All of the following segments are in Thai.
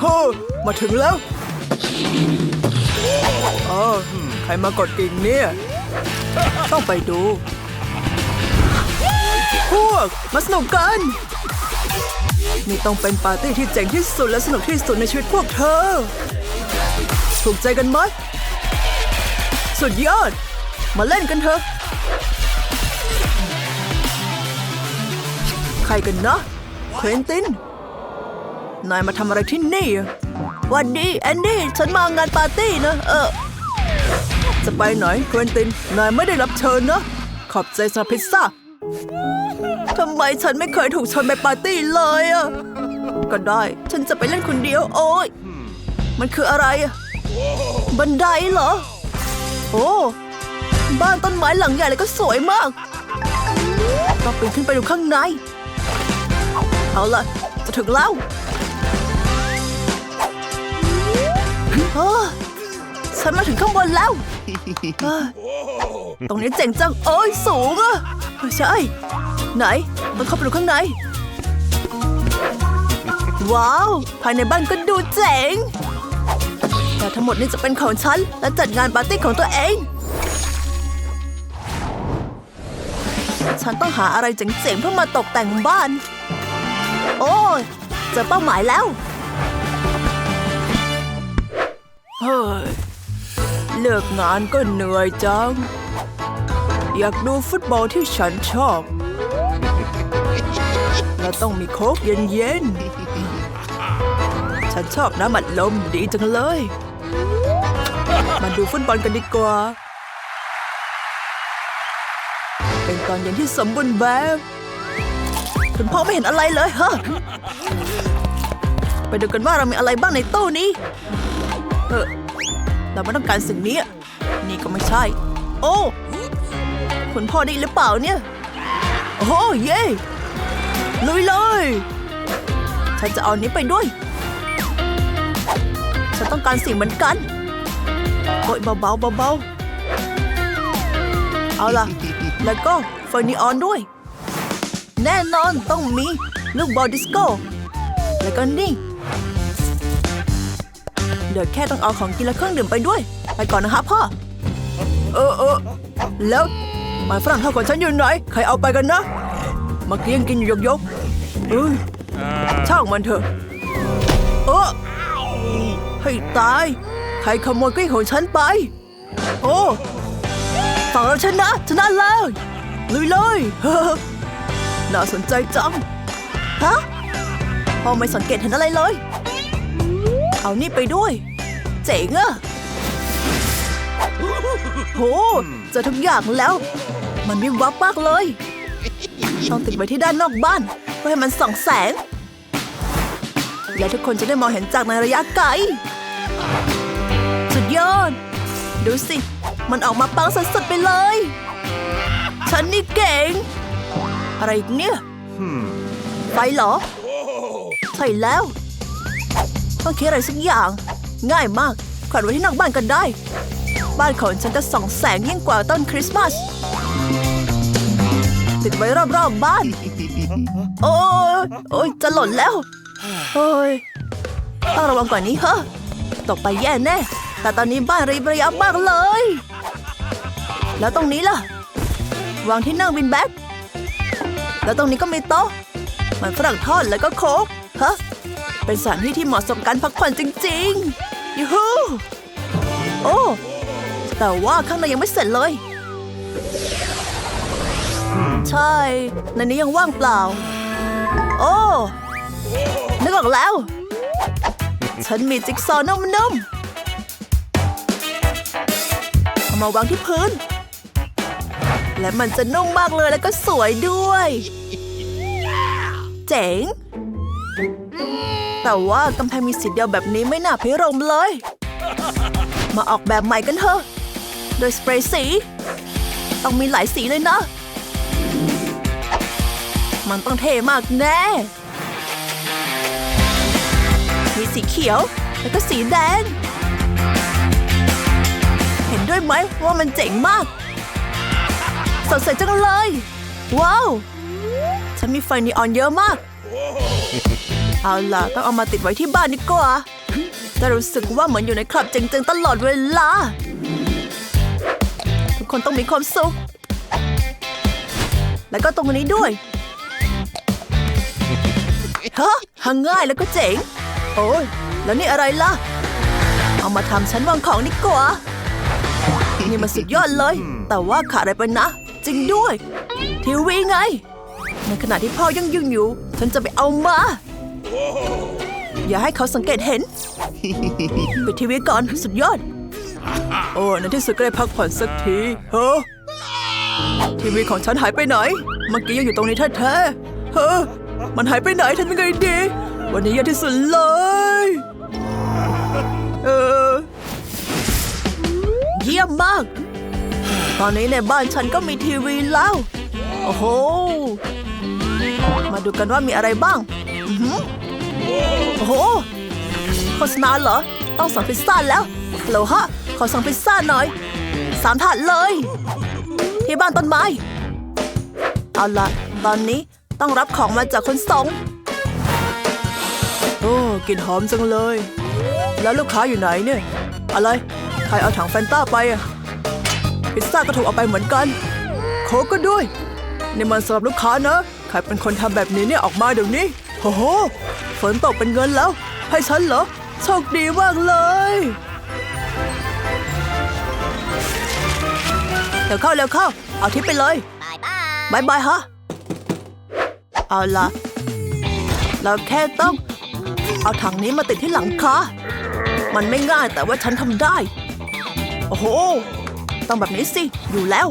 โฮมาถึงแล้วอ๋อใครมากดกิ่งเนี่ย ต้องไปดู พวก มาสนุกกัน นี่ต้องเป็นปาร์ตี้ที่เจ๋งที่สุดและสนุกที่สุดในชีวิตพวกเธอ ถูกใจกันไหม สุดยอด มาเล่นกันเถอะ ใครกันนะ เควินติน นายมาทำอะไรที่นี่ วันดีแอนดี้ฉันมางานปาร์ตี้นะ เออ จะไปไหนเควินติน นายไม่ได้รับเชิญนะ ขอบใจสำหรับพิซซ่าทำไมฉันไม่เคยถูกเชิญไปปาร์ตี้เลยอะก็ได้ ฉันจะไปเล่นคนเดียว โอ้ยมันคืออะไรอะบันไดเหรอ โอ้บ้านต้นไม้หลังใหญ่เลยก็สวยมากต้องปีนขึ้นไปดูข้างใน เอาล่ะ จะถึงแล้ว เออฉันมาถึงข้างบนแล้วเอ้ยตรงนี้เจ๋งจังโอ้ย สูงอะใช่ ไหน มันเข้าไปดูข้างใน ว้าว ภายในบ้านก็ดูเจ๋ง แต่ทั้งหมดนี้จะเป็นของฉัน และจัดงานปาร์ตี้ของตัวเอง ฉันต้องหาอะไรเจ๋งๆเพื่อมาตกแต่งบ้าน โอ้ยเจอเป้าหมายแล้ว เฮ้ย เลิกงานก็เหนื่อยจัง อยากดูฟุตบอลที่ฉันชอบ และต้องมีโค้กเย็นๆ ฉันชอบน้ำอัดลมดีจังเลย มาดูฟุตบอลกันดีกว่า เป็นตอนเย็นที่สมบูรณ์แบบ คุณพ่อไม่เห็นอะไรเลยฮะไปดูกันว่าเรามีอะไรบ้างในตู้นี้ เออเราไม่ต้องการสิ่งนี้ นี่ก็ไม่ใช่ โอ้คุณพ่อได้หรือเปล่าเนี่ย โอ้เย่ลุยเลย ฉันจะเอานี้ไปด้วย ฉันต้องการสิ่งเหมือนกัน โอ้ยเบาๆเบาๆ เอาล่ะ แล้วก็ไฟนีออนด้วย แน่นอนต้องมี ลูกบอลดิสโก้ แล้วก็นี่ ดี๋ยวแค่ต้องเอาของกินและเครื่องดื่มไปด้วย ไปก่อนนะคะพ่อ เออเออแล้วหมายฝรั่งเท่าของฉันอยู่ไหน ใครเอาไปกันนะมื่อกี้ยงกินอยู่ยกยกๆเอ้ยช่างมันเถอะ เออให้ตาย ใครขโมยเก้าอี้ของฉันไป โอ้ฝั่งเราชนะชนะแล้วลุยเลยน่าสนใจจัง ฮะพ่อไม่สังเกตเห็นอะไรเลย เอานี่ไปด้วย เจ๋งอะโหเจอทุกอย่างแล้ว มันวิบวับมากเลย ต้องติดไว้ที่ด้านนอกบ้านเพื่อให้มันส่องแสง และทุกคนจะได้มองเห็นจากในระยะไกล สุดยอด ดูสิ มันออกมาปังสุดๆไปเลย ฉันนี่เก่ง อะไรอีกเนี่ย ไฟเหรอ ใช่แล้ว ต้องคิดอะไรสักอย่าง ง่ายมากแขวนไว้ที่นอกบ้านกันได้ บ้านของฉันจะส่องแสงยิ่งกว่าต้นคริสต์มาสติดไว้รอบๆบบ้าน โอ้ยโอ้ยจะหล่นแล้วโอ้ยต้องระวังกว่านี้เฮ้อตกไปแย่แน่ แต่ตอนนี้บ้านรีบระยับมากเลย แล้วตรงนี้ล่ะ วางที่นั่งบินแบ็คแล้วตรงนี้ก็มีโต๊ะ มันฝรั่งทอดแล้วก็โค้กฮะ เป็นสถานที่ที่เหมาะสมการพักผ่อนจริงๆยูฮูโอ้ แต่ว่าข้างในยังไม่เสร็จเลย ใช่ ในนี้ยังว่างเปล่า โอ้นึกออกแล้ว ฉันมีจิ๊กซอว์นุ่มๆเอามาวางที่พื้น และมันจะนุ่มมากเลยแล้วก็สวยด้วย เจ๋ง แต่ว่ากำแพงมีสีเดียวแบบนี้ไม่น่าพิรมเลย มาออกแบบใหม่กันเถอะ โดยสเปรย์สี ต้องมีหลายสีเลยนะ มันต้องเท่มากแน่ มีสีเขียว แล้วก็สีแดง เห็นด้วยไหมว่ามันเจ๋งมาก สดใสจังเลย ว้าว ฉันมีไฟนีออนเยอะมาก เอาล่ะต้องเอามาติดไว้ที่บ้านดีกว่า จะรู้สึกว่าเหมือนอยู่ในคลับเจ๋งๆตลอดเวลา ทุกคนต้องมีความสุข แล้วก็ตรงนี้ด้วยฮะหาง่ายแล้วก็เจ๋ง โอ้ยแล้วนี่อะไรล่ะ เอามาทำชั้นวางของดีกว่า นี่มันสุดยอดเลย แต่ว่าขาดอะไรไปนะ จริงด้วย ทีวีไง ในขณะที่พ่อยังยุ่งอยู่ ฉันจะไปเอามา อย่าให้เขาสังเกตเห็นปิดทีวีก่อนสุดยอด โอ้ในที่สุดก็ได้พักผ่อนสักทีเฮ้อทีวีของฉันหายไปไหน เมื่อกี้ยังอยู่ตรงนี้แท้ๆเฮ้อมันหายไปไหนทำยังไงดี วันนี้แย่ที่สุดเลย เออ เยี่ยมมาก ตอนนี้ในบ้านฉันก็มีทีวีแล้ว โอ้โห มาดูกันว่ามีอะไรบ้าง โอ้โหโฆษณาเหรอ ต้องสั่งพิซซ่าแล้วเหรอฮะ ขอสั่งพิซซ่าหน่อย สามถาดเลย ที่บ้านต้นไม้ เอาละตอนนี้ต้องรับของมาจากคนส่งโอ้กลิ่นหอมจังเลย แล้วลูกค้าอยู่ไหนเนี่ย อะไร ใครเอาถังแฟนต้าไปอะพิซซ่าก็ถูกเอาไปเหมือนกัน โคกก็ด้วย นี่มันสำหรับลูกค้านะ ใครเป็นคนทำแบบนี้เนี่ยออกมาเดี๋ยวนี้ โอ้โห ฝนตกเป็นเงินแล้ว ให้ฉันเหรอ โชคดีมากเลย เดี๋ยวเข้าเร็วเข้า เอาทิปไปเลยบายบายฮะ เอาละเราแค่ต้อง เอาถังนี้มาติดที่หลังคา มันไม่ง่ายแต่ว่าฉันทำได้ โอ้โห ต้องแบบนี้สิ อยู่แล้ว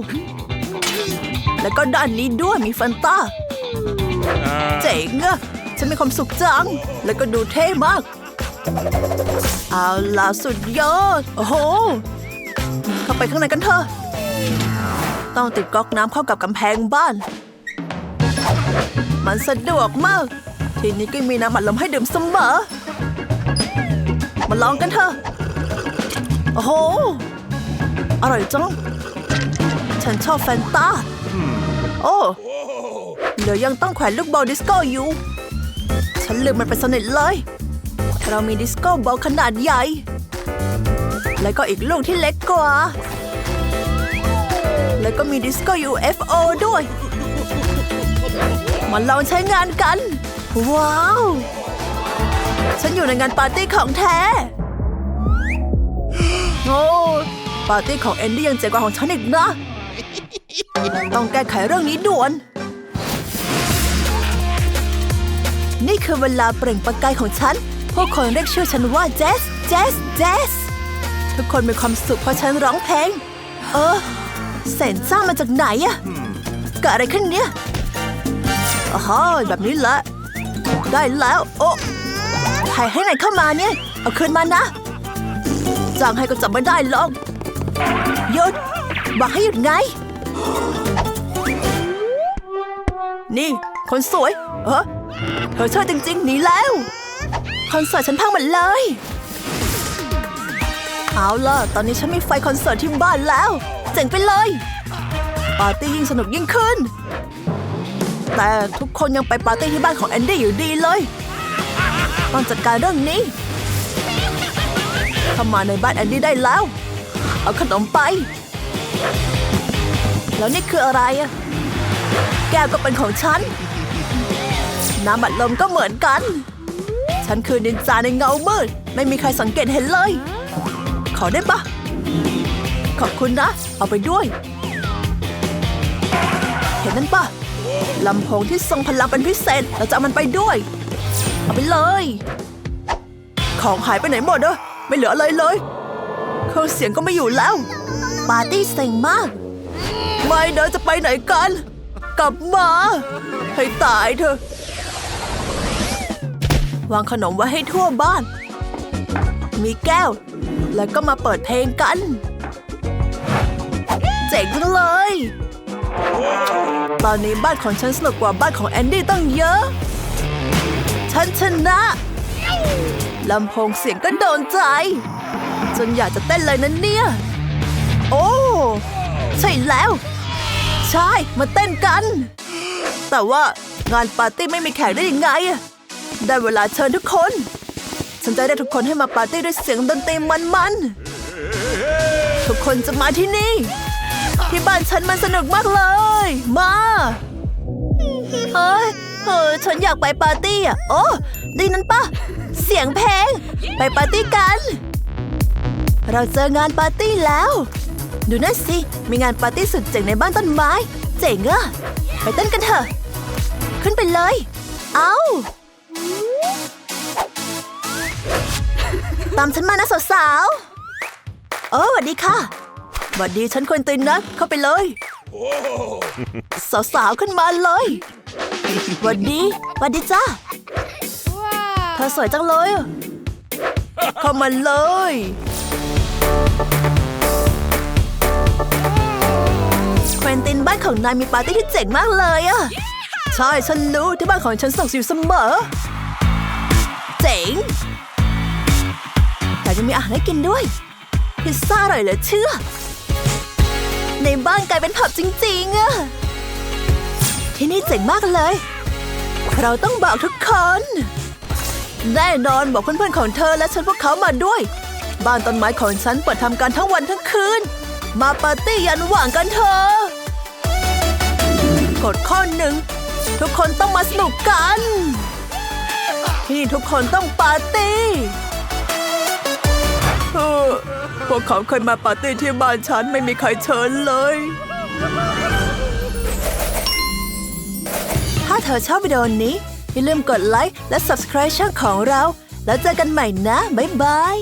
แล้วก็ด้านนี้ด้วยมีฟันต้า เจ๋งอะฉัน มีความสุขจัง แล้วก็ดูเท่มาก เอาล่ะสุดยอด โอ้โห เข้าไปข้างในกันเถอะ ต้องติดก๊อกน้ำเข้ากับกำแพงบ้าน มันสะดวกมาก ทีนี้ก็มีน้ำอัดลมให้ดื่มเสมอ มาลองกันเถอะ โอ้โห อร่อยจัง ฉันชอบแฟนตา โอ้เหลือยังต้องแขวนลูกบอลดิสโก้อยู่ ฉันลืมมันไปสนิทเลย เรามีดิสโก้บอลขนาดใหญ่ แล้วก็อีกลูกที่เล็กกว่า แล้วก็มีดิสโก้ UFO ด้วย มาลองใช้งานกัน ว้าว ฉันอยู่ในงานปาร์ตี้ของแท้ โอ้ปาร์ตี้ของแอนดี้ยังเจ๋งกว่าของฉันอีกนะ ต้องแก้ไขเรื่องนี้ด่วน นี่คือเวลาเปล่งประกายของฉัน พวกคนเรียกชื่อฉันว่าเจส เจส เจส ทุกคนมีความสุขเพราะฉันร้องเพลง เออเสนสร้างมาจากไหนอะเกิดอะไรขึ้นเนี่ยอ๋อแบบนี้ละ ได้แล้ว โอ้ใครให้ไหนเข้ามาเนี่ย เอาคืนมานะจ้างให้ก็จับไม่ได้หรอกหยุดบอกให้หยุดไง นี่ คนสวย เออเธอช่วยจริง ๆ หนีแล้ว คอนเสิร์ตฉันพังหมดเลย เอาล่ะ ตอนนี้ฉันมีไฟคอนเสิร์ตที่บ้านแล้ว เจ๋งไปเลย ปาร์ตี้ยิ่งสนุกยิ่งขึ้น แต่ทุกคนยังไปปาร์ตี้ที่บ้านของแอนดี้อยู่ดีเลย ต้องจัดการเรื่องนี้เข้ามาในบ้านแอนดี้ได้แล้ว เอาขนมไป แล้วนี่คืออะไรอะ แก้วก็เป็นของฉัน น้ำบัดลมก็เหมือนกัน ฉันคือนินจาในเงามืด ไม่มีใครสังเกตเห็นเลย ขอได้ปะขอบคุณนะ เอาไปด้วย เห็นนั่นปะลำโพงที่ทรงพลังเป็นพิเศษเราจะเอามันไปด้วย เอาไปเลย ของหายไปไหนหมดอะไม่เหลืออะไรเลย เครื่องเสียงก็ไม่อยู่แล้ว ปาร์ตี้เซ็งมาก ไม่เนอะจะไปไหนกัน กลับมา ให้ตายเถอะ วางขนมไว้ให้ทั่วบ้าน มีแก้ว แล้วก็มาเปิดเพลงกัน เจ๋งจังเลย ตอนนี้บ้านของฉันสนุกกว่าบ้านของแอนดี้ตั้งเยอะ ฉันชนะลำโพงเสียงก็โดนใจ จนอยากจะเต้นเลยนะเนี่ย โอ้ ใช่แล้ว ใช่ มาเต้นกัน แต่ว่างานปาร์ตี้ไม่มีแขกได้ยังไง ได้เวลาเชิญทุกคน ฉันจะได้ทุกคนให้มาปาร์ตี้ด้วยเสียงดนตรีมันๆ ทุกคนจะมาที่นี่ ที่บ้านฉันมันสนุกมากเลย มาเฮ้ยเออฉันอยากไปปาร์ตี้อะ โอ้ดีนั้นปะ เสียงเพลง ไปปาร์ตี้กัน เราเจองานปาร์ตี้แล้ว ดูนั่นสิ มีงานปาร์ตี้สุดเจ๋งในบ้านต้นไม้ เจ๋งอะไปเต้นกันเถอะ ขึ้นไปเลย เอาตามฉันมานะสาวๆ โอ้สวัสดีค่ะสวัสดีฉันควรตินนะ เข้าไปเลย สาวๆ ขึ้นมาเลยสวัสดีสวัสดีจ้าเธอสวยจังเลย เข้ามาเลย เควินตินบ้านของนายมีปาร์ตี้ที่เจ๋งมากเลยอะใช่ฉันรู้ที่บ้านของฉันสนุกอยู่เสมอ เจ๋งแต่ยังมีอาหารให้กินด้วย พิซซ่าอร่อยเหลือเชื่อ ในบ้านกลายเป็นผับจริงๆอะที่นี่เจ๋งมากเลย เราต้องบอกทุกคนแน่นอนบอกเพื่อนๆของเธอและฉันพวกเขามาด้วย บ้านต้นไม้ของฉันเปิดทำการทั้งวันทั้งคืน มาปาร์ตี้ยันหว่างกันเถอะ กฎข้อหนึ่ง ทุกคนต้องมาสนุกกัน ที่ทุกคนต้องปาร์ตี้เออพวกเขาเคยมาปาร์ตี้ที่บ้านฉันไม่มีใครเชิญเลย ถ้าเธอชอบวิดีโอนี้ อย่าลืมกดไลค์และ subscribe ช่องของเรา แล้วเจอกันใหม่นะ บ๊ายบาย